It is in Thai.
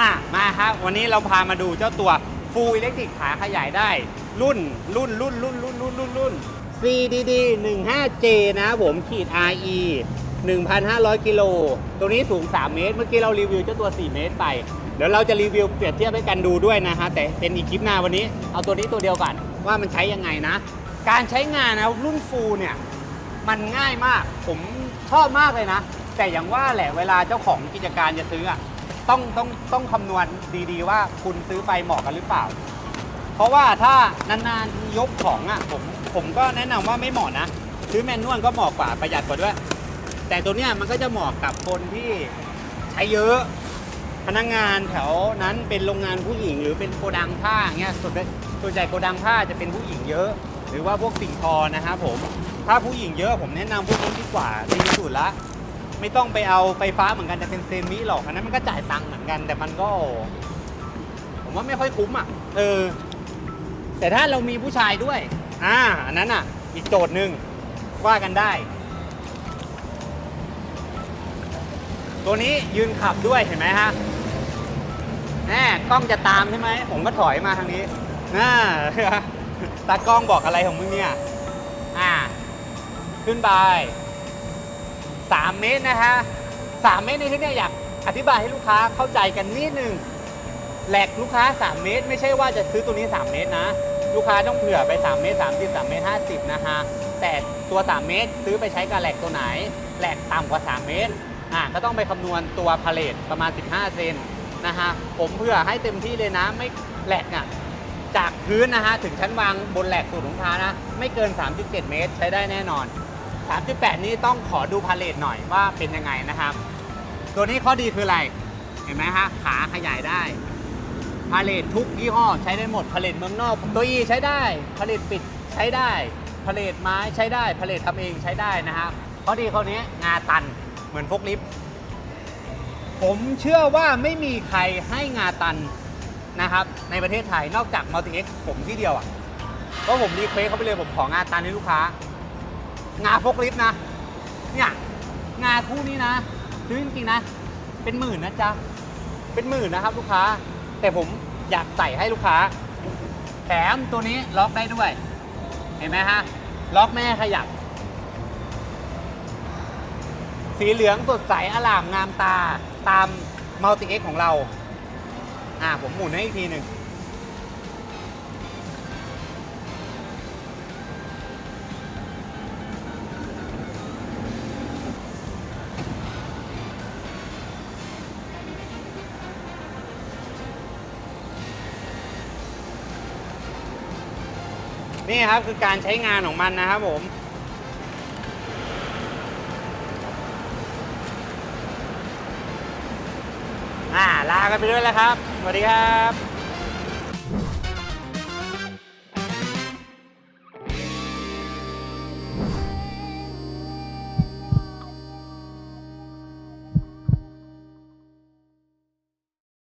อะมาครับวันนี้เราพามาดูเจ้าตัว Full Electric ขาขยายได้ รุ่นรุ่นรุ่นรุ่นรุ่นรุ่นรุ่นรุ่น CDD 15J นะครับผมขีด RE 1,500 กิโล ตัวนี้สูง 3 เมตร เมื่อกี้เรารีวิวเจ้าตัว 4 เมตรไป เดี๋ยวเราจะรีวิวเปรียบเทียบให้กันดูด้วยนะฮะแต่เป็นอีกคลิปหน้าวันนี้ เอาตัวนี้ตัวเดียวก่อนว่ามันใช้ยังไงนะ การใช้งานนะรุ่น Full เนี่ยมันง่ายมาก ผมชอบมากเลยนะ แต่อย่างว่าแหละเวลาเจ้าของกิจการจะซื้ออะต้องต้องต้องคำนวณดีๆ ว่าคุณซื้อไปเหมาะกันหรือเปล่า เพราะว่าถ้านานๆยกของอะผมผมก็แนะนำว่าไม่เหมาะนะ ซื้อแมนนวลก็เหมาะกว่าประหยัดกว่าด้วย แต่ตัวเนี้ยมันก็จะเหมาะกับคนที่ใช้เยอะ พนักงานแถวนั้นเป็นโรงงานผู้หญิง หรือเป็นโกดังผ้าเงี้ยส่วนใหญ่ส่วนใหญ่โกดังผ้าจะเป็นผู้หญิงเยอะ หรือว่าพวกสิ่งทอนะครับผมถ้าผู้หญิงเยอะผมแนะนำพวกนี้ดีกว่าดีที่สุดละไม่ต้องไปเอาไฟฟ้าเหมือนกันแต่เป็นเซมิหรอกอันนั้นมันก็จ่ายตังค์เหมือนกัน แต่มันก็ ผมว่าไม่ค่อยคุ้มอะเออ แต่ถ้าเรามีผู้ชายด้วย อ่าอันนั้นอะ อีกโจทย์หนึ่งว่ากันได้ ตัวนี้ยืนขับด้วยเห็นไหมฮะ แหมกล้องจะตามใช่ไหม ผมก็ถอยมาทางนี้น่าตากล้องบอกอะไรของมึงเนี่ย อ่า ขึ้นไป3เมตรนะฮะ3เมตรในที่เนี้อยากอธิบายให้ลูกค้าเข้าใจกันนิดนึงแหลกลูกค้า 3 เมตร ไม่ใช่ว่าจะซื้อตัวนี้ 3 เมตรนะ ลูกค้าต้องเผื่อไป 3 เมตร 30 3 เมตร 50 นะฮะ แต่ตัว 3 เมตรซื้อไปใช้กับแหลกตัวไหน แหลกต่ำกว่า 3 เมตร อะก็ต้องไปคำนวณตัวพาเลทประมาณ 15 เซน นะฮะผมเผื่อให้เต็มที่เลยนะไม่แหลกอะจากพื้นนะฮะถึงชั้นวางบนแหลกสูตรของค้านะไม่เกิน 37 เมตรใช้ได้แน่นอน 3.8 นี้ต้องขอดูพาเลทหน่อยว่าเป็นยังไงนะครับ ตัวนี้ข้อดีคืออะไร เห็นไหมฮะขาขยายได้พาเลททุกยี่ห้อใช้ได้หมดพาเลทเมืองนอกตัวอีใช้ได้พาเลทปิดใช้ได้พาเลทไม้ใช้ได้พาเลททำเองใช้ได้นะครับข้อดีข้อนี้งาตันเหมือนพกลิฟ ผมเชื่อว่าไม่มีใครให้งาตันนะครับ ในประเทศไทยนอกจาก Multi X ผมที่เดียวอะก็ผมรีเควสเขาไปเลยผมของาตันให้ลูกค้า งาพกลิฟนะเนี่ยงาคู่นี้นะซื้อจริงๆนะ เป็นหมื่นนะจ๊ะเป็นหมื่นนะครับลูกค้า แต่ผมอยากใส่ให้ลูกค้า แถมตัวนี้ล็อกได้ด้วย เห็นไหมฮะ ล็อกไม่ขยับ สีเหลืองสดใสอลามงามตาตามมัลติเอ็กของเรา อ่าผมหมุนให้อีกทีหนึ่งนี่ครับคือการใช้งานของมันนะครับผม ลากันไปด้วยแล้วครับ สวัสดีครับ